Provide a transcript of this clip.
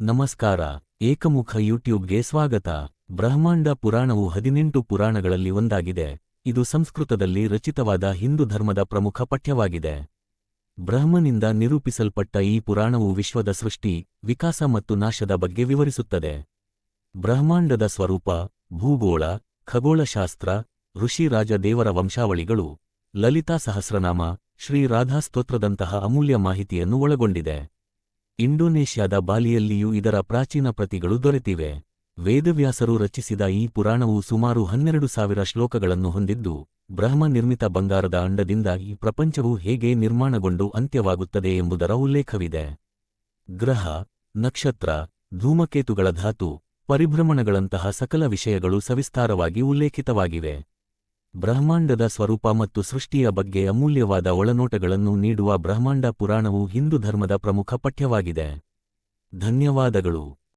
ನಮಸ್ಕಾರ, ಏಕಮುಖ ಯೂಟ್ಯೂಬ್ಗೆ ಸ್ವಾಗತ. ಬ್ರಹ್ಮಾಂಡ ಪುರಾಣವು ಹದಿನೆಂಟು ಪುರಾಣಗಳಲ್ಲಿ ಒಂದಾಗಿದೆ. ಇದು ಸಂಸ್ಕೃತದಲ್ಲಿ ರಚಿತವಾದ ಹಿಂದೂ ಧರ್ಮದ ಪ್ರಮುಖ ಪಠ್ಯವಾಗಿದೆ. ಬ್ರಹ್ಮನಿಂದ ನಿರೂಪಿಸಲ್ಪಟ್ಟ ಈ ಪುರಾಣವು ವಿಶ್ವದ ಸೃಷ್ಟಿ, ವಿಕಾಸ ಮತ್ತು ನಾಶದ ಬಗ್ಗೆ ವಿವರಿಸುತ್ತದೆ. ಬ್ರಹ್ಮಾಂಡದ ಸ್ವರೂಪ, ಭೂಗೋಳ, ಖಗೋಳಶಾಸ್ತ್ರ, ಋಷಿ ರಾಜ ದೇವರ ವಂಶಾವಳಿಗಳು, ಲಲಿತಾ ಸಹಸ್ರನಾಮ, ಶ್ರೀ ರಾಧಾ ಸ್ತೋತ್ರದಂತಹ ಅಮೂಲ್ಯ ಮಾಹಿತಿಯನ್ನು ಒಳಗೊಂಡಿದೆ. ಇಂಡೋನೇಷ್ಯಾದ ಬಾಲಿಯಲ್ಲಿಯೂ ಇದರ ಪ್ರಾಚೀನ ಪ್ರತಿಗಳು ದೊರೆತಿವೆ. ವೇದವ್ಯಾಸರು ರಚಿಸಿದ ಈ ಪುರಾಣವು ಸುಮಾರು ಹನ್ನೆರಡು ಸಾವಿರ ಶ್ಲೋಕಗಳನ್ನು ಹೊಂದಿದ್ದು, ಬ್ರಹ್ಮ ನಿರ್ಮಿತ ಬಂಗಾರದ ಅಂಡದಿಂದ ಈ ಪ್ರಪಂಚವು ಹೇಗೆ ನಿರ್ಮಾಣಗೊಂಡು ಅಂತ್ಯವಾಗುತ್ತದೆ ಎಂಬುದರ ಉಲ್ಲೇಖವಿದೆ. ಗ್ರಹ, ನಕ್ಷತ್ರ, ಧೂಮಕೇತುಗಳ ಧಾತು, ಪರಿಭ್ರಮಣಗಳಂತಹ ಸಕಲ ವಿಷಯಗಳು ಸವಿಸ್ತಾರವಾಗಿ ಉಲ್ಲೇಖಿತವಾಗಿವೆ. ಬ್ರಹ್ಮಾಂಡದ ಸ್ವರೂಪ ಮತ್ತು ಸೃಷ್ಟಿಯ ಬಗ್ಗೆ ಅಮೂಲ್ಯವಾದ ಒಳನೋಟಗಳನ್ನು ನೀಡುವ ಬ್ರಹ್ಮಾಂಡ ಪುರಾಣವು ಹಿಂದೂ ಧರ್ಮದ ಪ್ರಮುಖ ಪಠ್ಯವಾಗಿದೆ. ಧನ್ಯವಾದಗಳು.